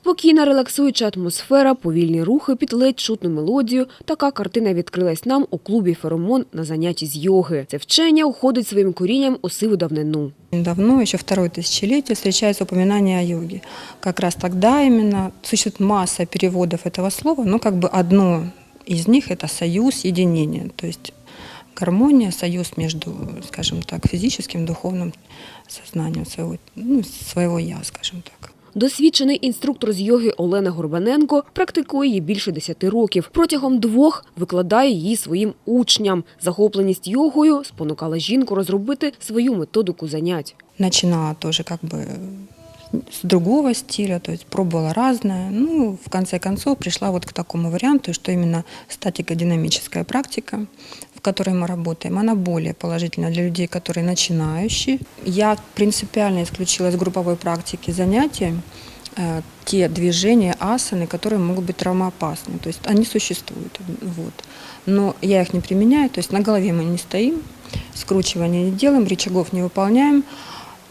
Спокійна, релаксуюча атмосфера, повільні рухи під ледь чутну мелодію. Така картина відкрилась нам у клубі Феромон на занятті з йоги. Це вчення уходить своїм корінням у сиву давнину. Давно, еще второе тысячелетие, встречается упоминание о йоге. Как раз тогда именно существует масса переводов этого слова, но как бы одно из них это союз, единение, то есть гармония, союз между, скажем так, физическим, духовным сознанием своего, ну, своего я, скажем так. Досвідчений інструктор з йоги Олена Горбаненко практикує її більше 10 років. Протягом двох викладає її своїм учням. Захопленість йогою спонукала жінку розробити свою методику занять. Начинала тоже как бы с другого стиля, то есть пробовала. Ну, в конце концов пришла вот к такому варианту, что именно статико-динамическая практика, которой мы работаем, она более положительна для людей, которые начинающие. Я принципиально исключила из групповой практики занятия э, те движения, асаны, которые могут быть травмоопасны. То есть они существуют. Вот. Но я их не применяю, то есть на голове мы не стоим, скручивания не делаем, рычагов не выполняем.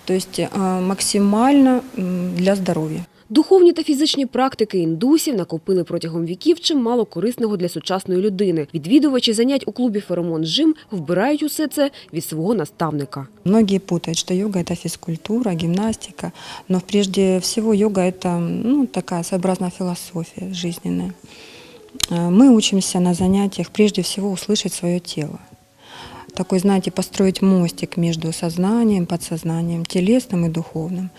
То есть э, максимально для здоровья. Духовні та фізичні практики індусів накопили протягом віків чимало корисного для сучасної людини. Відвідувачі занять у клубі Феромон Жим вбирають усе це від свого наставника. Многие путают, что йога – это физкультура, гимнастика, но прежде всего йога – это ну, такая своеобразная философия жизненная. Э, Мы учимся на занятиях прежде всего услышать свое тело. Такой, знаете, построить мостик между сознанием, подсознанием, телесным и духовным.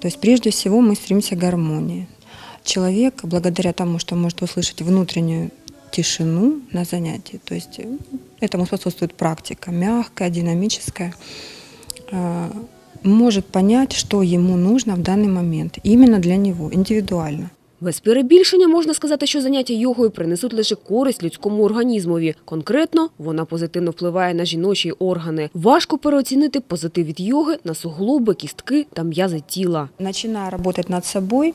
То есть прежде всего мы стремимся к гармонии. Человек, благодаря тому, что может услышать внутреннюю тишину на занятии, то есть э, этому способствует практика, мягкая, динамическая, э, может понять, что ему нужно в данный момент, именно для него, индивидуально. Без перебільшення можна сказати, що заняття йогою принесуть лише користь людському організмові. Конкретно вона позитивно впливає на жіночі органи. Важко переоцінити позитив від йоги на суглоби, кістки та м'язи тіла. Начиная работать над собой,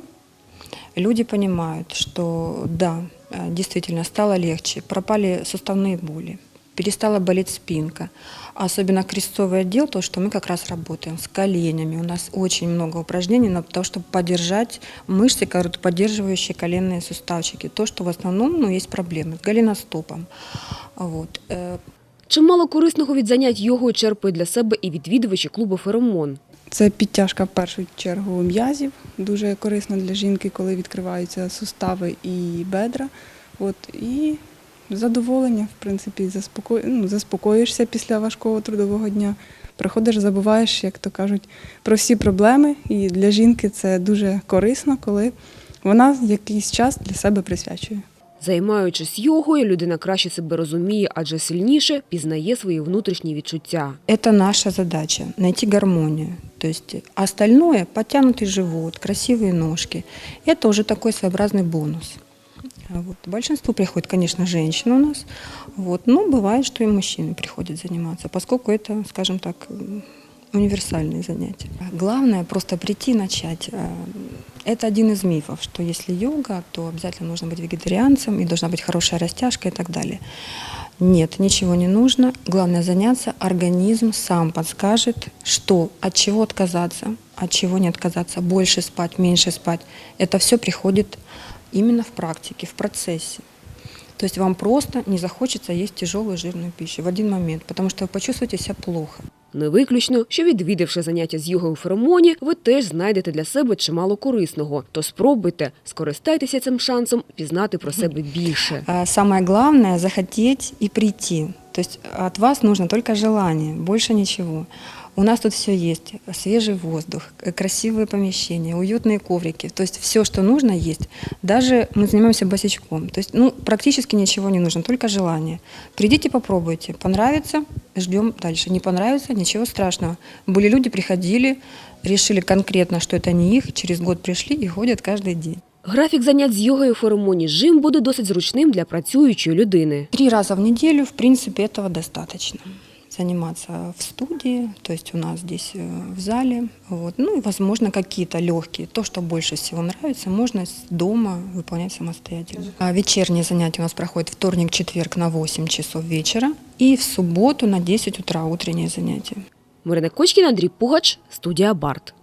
люди понимают, что да, э, действительно стало легче, пропали суставные боли, перестала болеть спинка. Особенно крестцовый отдел, то, что мы как раз работаем с коленями. У нас очень много упражнений на то, чтобы поддержать мышцы, которые поддерживающие коленные суставчики. То, что в основном ну, есть проблемы с голеностопом. Вот. Э, Чимало корисного від занять йогою черпають для себе і відвідувачі клубу Феромон. Це підтяжка в першу чергу м'язів, дуже корисно для жінки, коли відкриваються сустави і бедра. От, і задоволення, в принципі, заспоко... ну, заспокоїшся після важкого трудового дня. Приходиш, забуваєш, як то кажуть, про всі проблеми. І для жінки це дуже корисно, коли вона якийсь час для себе присвячує. Займаючись йогою, людина краще себе розуміє, адже сильніше пізнає свої внутрішні відчуття. Это наша задача – найти гармонию. То есть остальное – подтянутый живот, красивые ножки – это уже такой своеобразный бонус. А Вот. Большинство приходит, конечно, женщин у нас, вот. но бывает, что и мужчины приходят заниматься, поскольку это, скажем так, универсальные занятия. Главное просто прийти и начать. Э, Это один из мифов, что если йога, то обязательно нужно быть вегетарианцем и должна быть хорошая растяжка и так далее. Нет, ничего не нужно. Главное заняться. Организм сам подскажет, что, от чего отказаться, от чего не отказаться, больше спать, меньше спать. Это все приходит именно в практике, в процессе. То есть вам просто не захочется есть тяжелую жирную пищу в один момент, потому что вы почувствуете себя плохо. Не виключно, що відвідавши заняття з йогою у Феромоні, ви теж знайдете для себе чимало корисного. То спробуйте, скористайтеся цим шансом пізнати про себе більше. А Самое главное – захотеть и прийти. То есть от вас нужно только желание, больше ничего. У нас тут все есть. Свежий воздух, э, красивые помещения, уютные коврики. То есть все, что нужно, есть. Даже мы занимаемся босичком. То есть ну, практически ничего не нужно, только желание. Придите, попробуйте. Понравится – ждем дальше. Не понравится – ничего страшного. Были люди, приходили, решили конкретно, что это не их, через год пришли и ходят каждый день. Графік занять з йогою у Феромоні Жим буде досить зручним для працюючої людини. Три раза в неделю, в принципе, этого достаточно. Заниматься в студии, то есть у нас здесь э, в зале. Вот. Ну и, возможно, какие-то легкие. То, что больше всего нравится, можно дома выполнять самостоятельно. А вечерние занятия у нас проходят вторник-четверг на 8 часов вечера и в субботу на 10 утра утренние занятия. Марина Кочкина, Андрей Пугач, студія Барт.